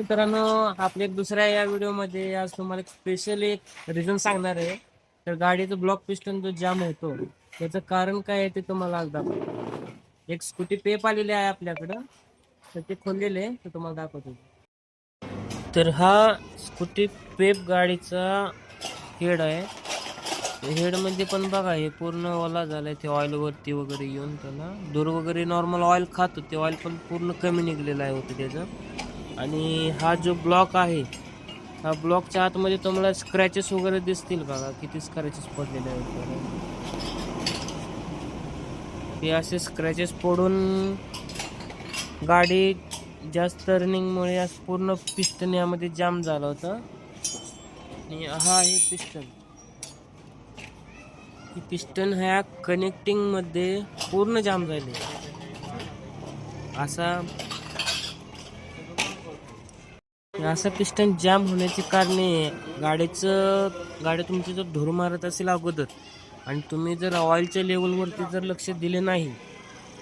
मित्रांनो आपल्या एक दुसऱ्या या व्हिडिओमध्ये आज तुम्हाला स्पेशल एक रिझन सांगणार आहे. तर गाडीचं ब्लॉक पिस्टन जो जाम होतो त्याचं कारण काय आहे ते तुम्हाला आज दाखवतो. एक स्कूटी पेप आलेली आहे आपल्याकडं. तर ते खोललेले आहे ते तुम्हाला दाखवतो. तर हा स्कूटी पेप गाडीचा हेड आहे. हेडमध्ये पण बघा हे पूर्ण ओला झालाय. ते ऑइल वरती वगैरे येऊन त्याला दूर वगैरे नॉर्मल ऑइल खातो ते ऑइल पण पूर्ण कमी निघलेलं आहे होतं त्याचं. आणि हा जो ब्लॉक आहे हा ब्लॉकच्या आतमध्ये तुम्हाला स्क्रॅचेस वगैरे दिसतील बघा किती स्क्रॅचेस पडलेले आहेत हे असे स्क्रॅचेस पडून गाडी जास्त रनिंगमुळे असं पूर्ण पिस्टन यामध्ये जाम झालं होतं. आणि हा आहे पिस्टन ही पिस्टन ह्या कनेक्टिंगमध्ये पूर्ण जाम झाले. असा असं पिस्टन जाम होण्याची कारणे गाडीचं गाडी तुमची जर धूर मारत असेल अगोदर आणि तुम्ही जर ऑइलच्या लेवलवरती जर लक्ष दिले नाही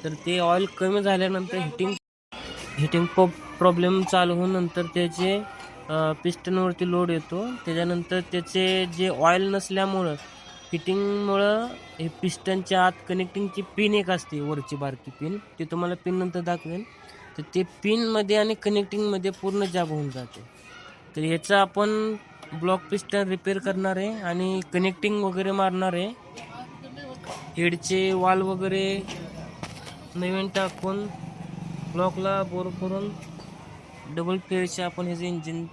तर ते ऑइल कमी झाल्यानंतर हिटिंग हिटिंग प्रॉब्लेम चालू होऊन नंतर त्याचे पिस्टनवरती लोड येतो. त्याच्यानंतर त्याचे जे ऑइल नसल्यामुळं फिटिंगमुळं हे पिस्टनच्या आत कनेक्टिंगची पिन एक असते वरची बारकी पिन ते तुम्हाला पिन नंतर दाखवेन. तर ते पिनमध्ये आणि कनेक्टिंगमध्ये पूर्ण जाब होऊन जाते. तर याचा आपण ब्लॉक पिस्टन रिपेअर करणार आहे आणि कनेक्टिंग वगैरे मारणार आहे. हेडचे वाल वगैरे नवीन टाकून ब्लॉकला बोर करून डबल फेअरचे आपण ह्याचं इंजिन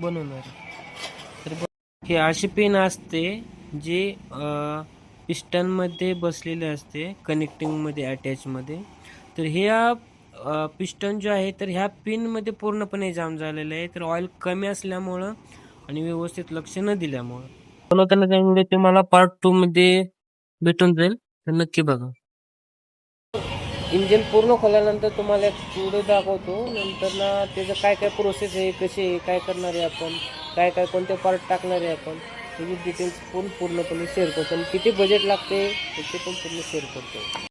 बनवणार आहे. तर हे अशी पिन असते जे पिस्टनमध्ये बसलेले असते कनेक्टिंगमध्ये अटॅचमध्ये तर ह्या पिस्टन जो आहे तर ह्या पिनमध्ये पूर्णपणे जाम झालेलं आहे. तर ऑइल कमी असल्यामुळं आणि व्यवस्थित लक्ष न दिल्यामुळं. बनवताना त्या व्हिडिओ तुम्हाला पार्ट टू मध्ये भेटून जाईल. तर नक्की बघा. इंजिन पूर्ण खोल्यानंतर तुम्हाला एक व्हिडिओ दाखवतो. नंतर ना त्याचं काय काय प्रोसेस आहे कशी आहे काय करणार आहे आपण काय काय कोणते पार्ट टाकणार आहे आपण त्याची डिटेल्स पूर्ण पूर्णपणे शेअर करतो. आणि किती बजेट लागते त्याचे पण पूर्ण शेअर करतो.